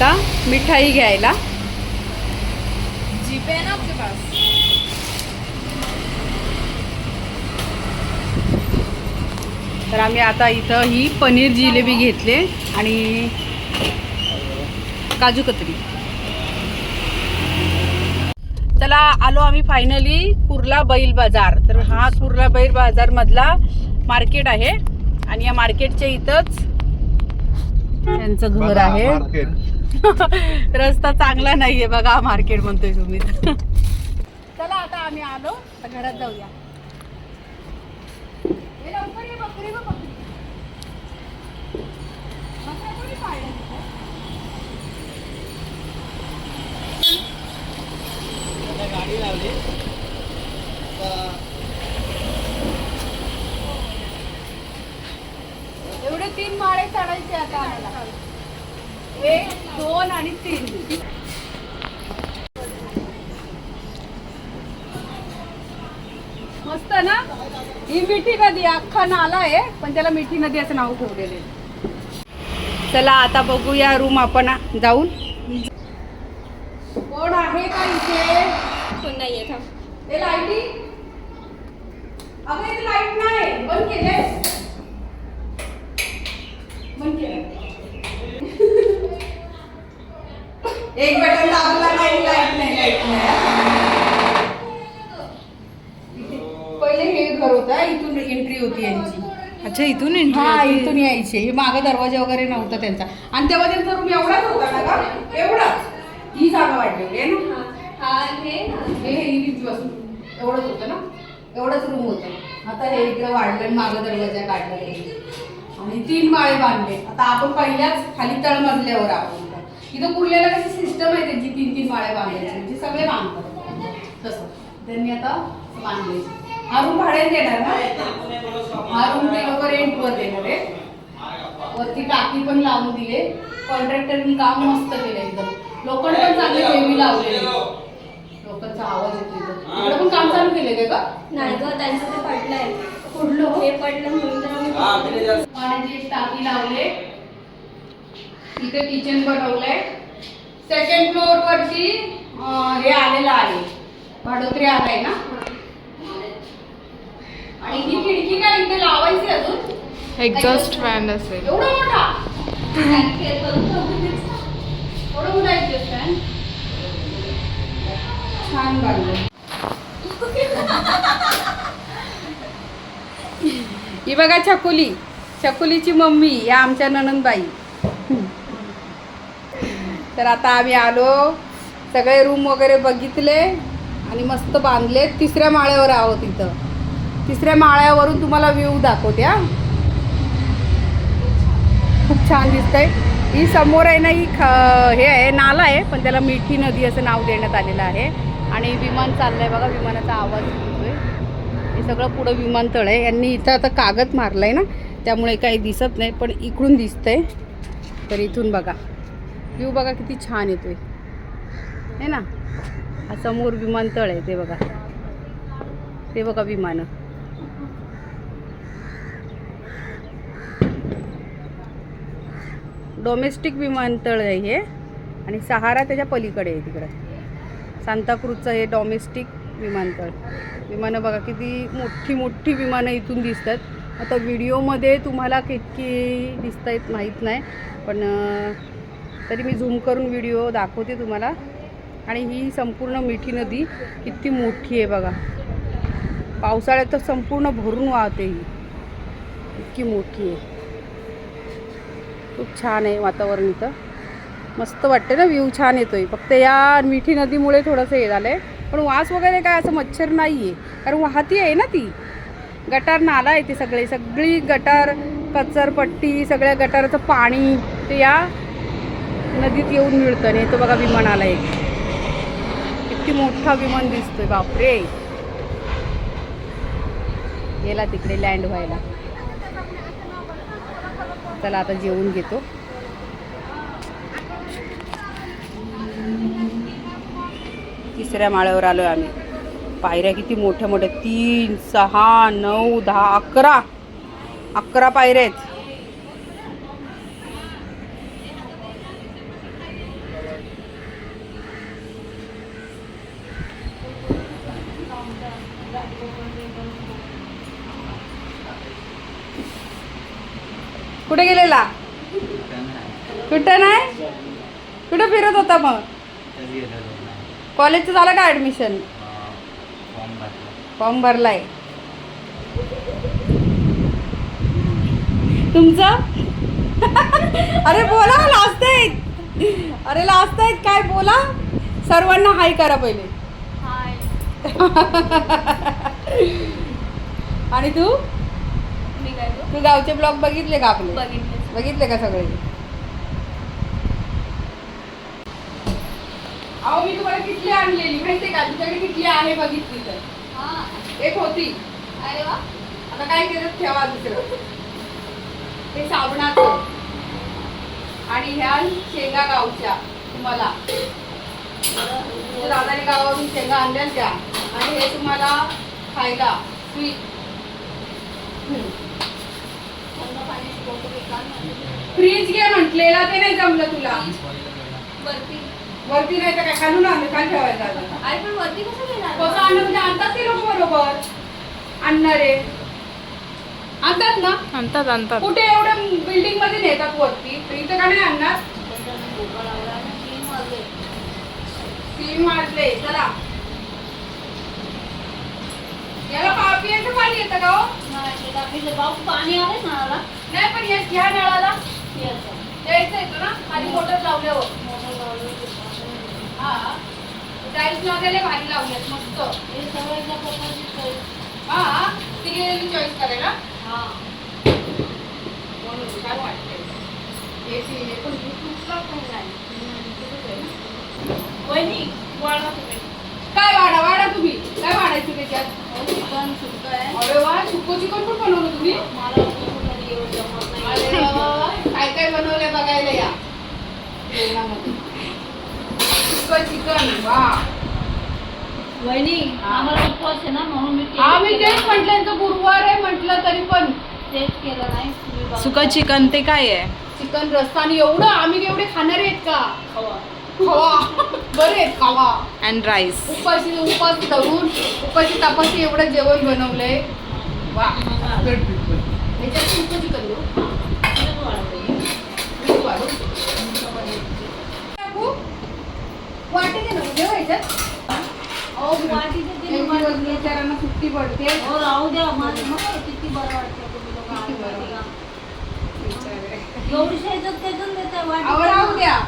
आता मिठाई घ्यायला. जीपे है ना आपके पास? तर आम्ही आता इथं ही पनीर जिलेबी घेतले आणि काजू कतरी चला आलो आम्ही फायनली कुर्ला बैल बाजार. तर हा कुर्ला बैल बाजार मधला मार्केट आहे. आणि या मार्केटच्या इथंच त्यांचं घर आहे. रस्ता चांगला नाहीये बघा मार्केट म्हणतोय तुम्ही. चला आता आम्ही आलो घरात जाऊया ए, लवकर ये, बकरी बघ, बकरी. बकऱ्या कोणी पाळल्या तिथं? एवढे तीन माळे चढायचे आता आम्हाला एक दोन आणि तीन मस्त ना? ही मिठी नदी अख्खा नाला आहे पण त्याला मिठी नदी असं नाव ठेवलेलं आहे. चला आता बघूया रूम आपण जाऊन. कोण आहे का इथे? कोण नाही आहे थांब. ते लाईटी? अगं इथे लाइट नाही. बंद केले बंद केलं एक बटन दाबला नाही लाइट नाही लाइट नाही. पहिले हे घर होतं इथून एंट्री होती यांची. अच्छा इथून हा इथून यायचे. हे मागे दरवाजा वगैरे नव्हता त्यांचा. आणि तेव्हा त्यांचा रूम एवढाच होता ना का एवढाच. ही जागा वाढलेली आहे ना? हा हे ना. हे हे इथेच बसून एवढंच होतं ना? एवढंच रूम होतं. आता हे इकडं वाढलं आणि मागं दरवाजा काढला त्यांनी. आणि तीन माळे बांधले. आता आपण पहिल्याच खाली तळमजल्यावर आहोत. इथं. कुर्ल्याला कशी सिस्टम आहे त्यांची तीन तीन माळे बांधायची. म्हणजे सगळे बांधतात तसं. त्यांनी आता बांधले हा रूम भाड्याने देणार ना? हा रूम ते लोक रेंटवर देणार आहे. वरती टाकी पण लावून दिले कॉन्ट्रॅक्टरनी काम मस्त केलं एकदम. लोखंड पण चांगले हेवी लावलेले लोकांचा आवाज येतो. इकडे पण काम चालू केले काय का नाही ग त्यांचं ते पडलंय. कुठलं? हे पडलं म्हणून पाण्याची एक टाकी लावले इथे किचन बनवलंय. सेकंड फ्लोअर वरती हे आलेलं आहे. भाडोत्री आलाय ना? आणि ही खिडकी काय इथे लावायची अजून? एक्झॉस्ट फॅन असेल. एवढा मोठा. एवढं? छान बांधलं ही बघा छकुली. छकुलीची मम्मी या आमच्या ननंदबाई. तर आता आम्ही आलो. सगळे रूम वगैरे बघितले आणि मस्त बांधले. तिसऱ्या माळ्यावर आहोत इथं. तिसऱ्या माळ्यावरून तुम्हाला व्ह्यू दाखवते हा. खूप छान दिसतंय. ही समोर आहे ना ही ख हे आहे नाला आहे पण त्याला मिठी नदी असं नाव देण्यात आलेलं आहे. आणि विमान चाललंय बघा विमानाचा आवाज येतोय. हे सगळं पुढं विमानतळ आहे. यांनी इथं आता कागद मारलाय ना त्यामुळे काही दिसत नाही पण इकडून दिसतंय. तर इथून बघा. व्ह्यू बघा किती छान येतोय. आहे ना? हा समोर विमानतळ आहे ते बघा. ते बघा विमानं. डोमेस्टिक विमानतळ आहे हे. आणि सहारा त्याच्या पलीकडे आहे तिकडं. सांताक्रूजचं हे डोमेस्टिक विमानतळ विमानं बघा किती मोठी मोठी विमानं इथून दिसतात. आता व्हिडिओमध्ये तुम्हाला कितकी दिसत आहेत माहीत नाही पण तरी मी झूम करून व्हिडिओ दाखवते तुम्हाला. आणि ही संपूर्ण मिठी नदी किती मोठी आहे बघा. पावसाळ्यात तर संपूर्ण भरून वाहते ही. इतकी मोठी आहे. खूप छान आहे वातावरण इथं. मस्त वाटते ना व्ह्यू छान येतोय. फक्त या मिठी नदीमुळे थोडंसं हे झालं आहे पण वास वगैरे काय असं मच्छर नाही आहे कारण वाहती आहे ना ती. गटार नाला आहे ते सगळे. सगळी गटार कचरपट्टी सगळ्या गटाराचं पाणी ते या नदीत येऊन मिळतं आणि तो बघा विमान आला एक किती मोठा विमान दिसतोय बापरे. गेला तिकडे लँड व्हायला. चला आता जेवून घेतो. तिसऱ्या माळ्यावर आलोय आम्ही. पायऱ्या किती मोठ्या मोठ्या तीन सहा नऊ दहा अकरा. अकरा पायऱ्या आहेत. कुठे गेलेला? कुठं नाही? कुठं फिरत होता मग? कॉलेजचं झालं का ॲडमिशन फॉर्म भरलाय. तुमचं? अरे बोला लास्ट आहेत. अरे लास्ट आहेत काय बोला? सर्वांना हाय करा पहिले. हाय आणि तू? मी काय गं? तू गावचे ब्लॉग बघितले का आपले? बघितलं. बघितले का सगळे? अहो मी तुम्हाला किटली आणलेली. माहितीये का? तुझ्याकडे किटली आहे बघितली तर. हा. एक होती. अरे वा. आता काय केलं ठेवा दुसरं? ते साबणाचं. आणि ह्या शेंगा गावच्या तुम्हाला. दादाने गावावरून शेंगा आणल्या त्या. आणि हे तुम्हाला खायला स्वीट थंड पाण्याची बॉटल एक आण ना. फ्रीज घे म्हटलेला ते नाही जमलं तुला. वरती. वरती नाही तर काय खालून आणलं काय अरे पण वरती कसं घेणार? कसं आणलं म्हणजे आणतात ते लोक बरोबर. आणणारे आणतात ना? आणतात आणतात. कुठे एवढ्या बिल्डिंगमध्ये नेतात वरती? तर इथं का नाही आणणार? तीन वाजले. चला. याला पाणी येतं का हो? पाणी आले. नळाला नाही पण या ह्या नळाला याचं. यायचं येतो ना खाली मोटर लावल्यावर मोटर लावलं ते पाणी. हा टाईल्स लावलेले भारी लावलेत मस्त हे. हा ती गेलेली चॉईस करायला हा. म्हणून काय वाटतंय हे ती- हे पण तुटलं पण नाही. वहिनी, तुम्ही. काय वाढा वाढा तुम्ही काय वाढायचं त्याच्यात चिकन सुक्कं आहे. अरे वा सुको चिकन पण बनवलं तुम्ही मला जेवणामध्ये. सुकं चिकन वा वहिनी हा. आम्हाला उपवास आहे ना म्हणून मी केक हा मी केला. तेच म्हटलं यांचं गुरुवार आहे म्हटलं तरी पण. तेच केलं नाही तुम्ही बघा. सुका चिकन ते काय आहे? चिकन रस्ता आणि एवढं आम्ही एवढे खाणारे आहेत का? खवा. खावा. बरे आहेत खावा. अँड राईस उपाशी उपास धरून उपाशी तापाशी एवढं जेवण बनवलंय. वा याच्यात सुकं चिकन देऊ. वाटी दे ना जेव याच्यात अहो, वाटीचं ते दिवस घ्या. बिचाऱ्यांना सुट्टी पडते हो राहू द्या माझं नको किती बरं वाटतं तुम्ही लोकं किती आज बरं माहिती का? बिचारे. एवढीशा ह्याच्यात त्याच्यात देताय वाटी अहो, राहू द्या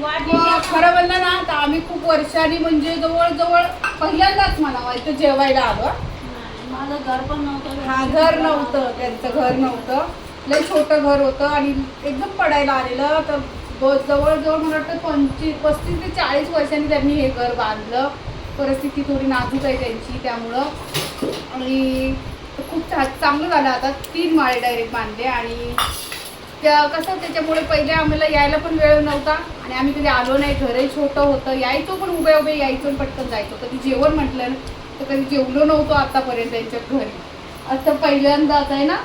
वाटी मग द्या. खरं म्हणलं ना तर आम्ही खूप वर्षांनी म्हणजे जवळजवळ पहिल्यांदाच म्हणावं इथं जेवायला आलो नाही, माझं घर पण नव्हतं हा घर नव्हतं त्यांचं घर नव्हतं लय छोटं घर होतं आणि एकदम पडायला आलेलं तर ब- जवळजवळ मला वाटतं पंचवीस पस्तीस ते चाळीस वर्षांनी त्यांनी हे घर बांधलं. परिस्थिती थोडी नाजूक आहे त्यांची त्यामुळं. आणि खूप चा चांगलं झालं आता. तीन माळे डायरेक्ट बांधले आणि त्या कसं त्याच्यामुळे पहिले आम्हाला यायला पण वेळ नव्हता. आणि आम्ही कधी आलो नाही घरही छोटं होतं. यायचो पण उभे उभे यायचो आणि पटकन जायचो. कधी जेवण म्हटलं ना तर कधी जेवलो नव्हतो आतापर्यंत त्यांच्या घरी. आता पहिल्यांदाच आहे ना?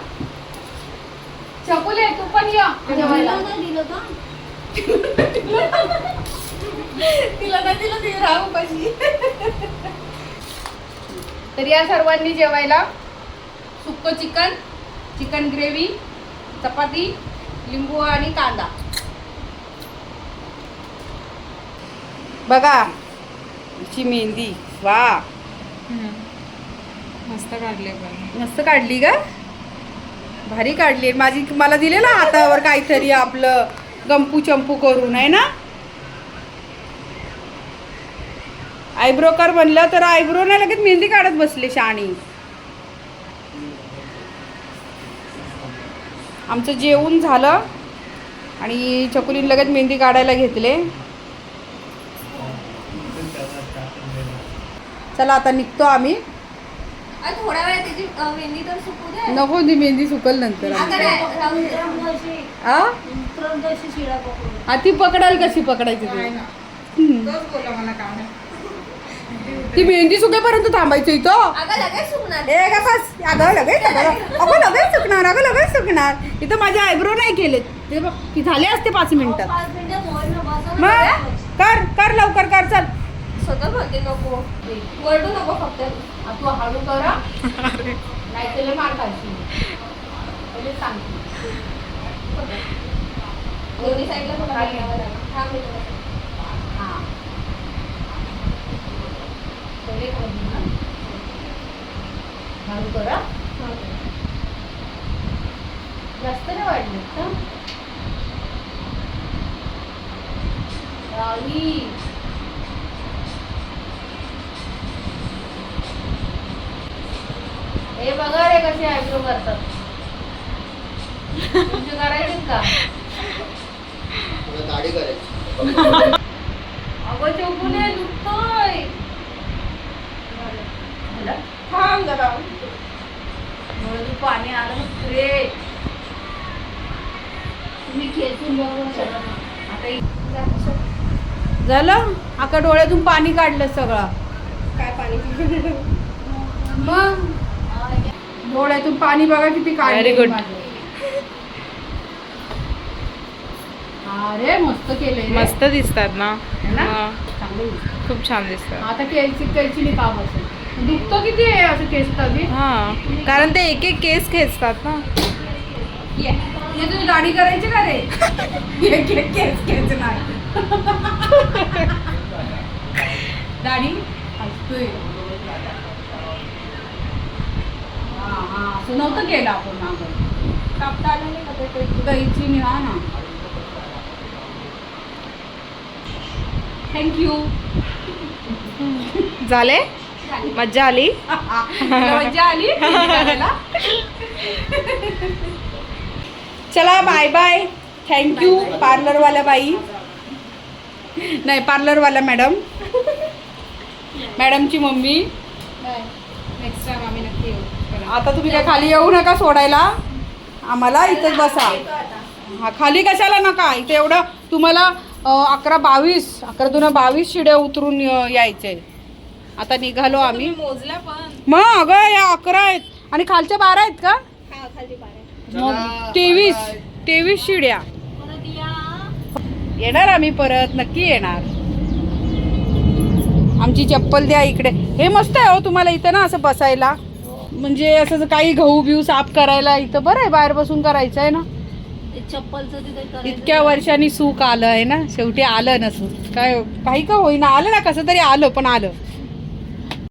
चकुले तू पण या. जेवायला. दिलं तिला नाही दिलं ती राहू कशी. तर या सर्वांनी जेवायला सुक्क चिकन चिकन ग्रेव्ही चपाती लिंबू आणि कांदा. बघा हिची मेहंदी. वा. मस्त काढले मस्त काढली का भारी काढली. माझी मला दिलेला हातावर काहीतरी आपलं. गंपू चंपू करून आहे ना? आयब्रो कर म्हणलं तर आयब्रो नाही लगेच मेहंदी काढत बसले शाणी. आमचं जेवण झालं आणि चकुलीन लगेच मेहंदी काढायला घेतले. चला आता निघतो आम्ही. अरे थोड्या वेळ त्याची अ, मेहंदी तर सुकू दे. नको ती मेहंदी सुकल नंतर. नाही, दे. आ? हा ती पकडाल कशी पकडायची ती? हम्म. ती मेहंदी सुकेपर्यंत थांबायचं इथं अगं लगेच सुकणार. ए का बस. अगं लगेच अगं अगं लगेच सुकणार अगं लगेच सुकणार. इथं माझे आयब्रो नाही केलेत. ते बघ ती झाले असते पाच मिनिटात पाच मिनिटं मोबाईल मग? कर कर लवकर कर चल. स्वतः म्हणते नको. वरडू नको फक्त. तू हळू करा. नाही त्याला मार खायची पहिले सांगते. दोन्ही साईडला थोडा वेळ लावावा लागेल. हा, मी तुला हा ना. हळू करा. जास्त नाही वाढले का? हे बघा रे कसे आयब्रो करतात. तुमचे करायचे का? तुला दाढी करायची. अगं चौकुने दुखतोय. झालं? थांब जरा. पाणी आलं रे तुम्ही खेचून बघा. आता. झालं? आता डोळ्यातून पाणी काढलं सगळं. काय पाणी? मग? डोळ्यातून पाणी बघा किती काढलं Very good. अरे मस्त केलंय रे. मस्त दिसतात ना. खूप छान दिसतात आता कैची कैची काम असेल. दुखतं किती आहे असं केस कधी हा. कारण ते एक एक केस खेचतात ना. ये. ये तुझी दाढी करायची का रे? एक एक केस खेचणार. दाढी? हसतोय हा हा असं नव्हतं केलं आपण मागं. कापता आलं नाही का ते? ते? कैची नि. थँक्यू झाले? मज्जा आली? मजा आली? चला बाय बाय थँक्यू पार्लरवाल्या बाई. नाही पार्लरवाला मॅडम मॅडमची मम्मी. नेक्स्ट टाइम आम्ही नक्की येऊ. आता तुम्ही काय खाली येऊ नका सोडायला. आम्हाला इथंच बसा. हा खाली कशाला नका? इथे एवढं तुम्हाला अकरा बावीस अकरा दोन बावीस शिड्या उतरून यायचे. आता निघालो आम्ही. मोजला पण. मग अगं या अकरा आहेत. आणि खालच्या बारा आहेत का? हा मग तेवीस तेवीस शिड्या. परत या येणार आम्ही परत नक्की येणार. आमची चप्पल द्या इकडे. हे मस्त आहे हो तुम्हाला इथं ना असं बसायला. म्हणजे असं काही गहू बिहू साफ करायला इथं बरं आहे बाहेर बसून करायचं आहे ना? चप्पलचं. इतक्या वर्षांनी सुख आलं आहे ना? शेवटी आलं ना सुख काय काही का होईना आलं ना कसं तरी आलं पण आलं.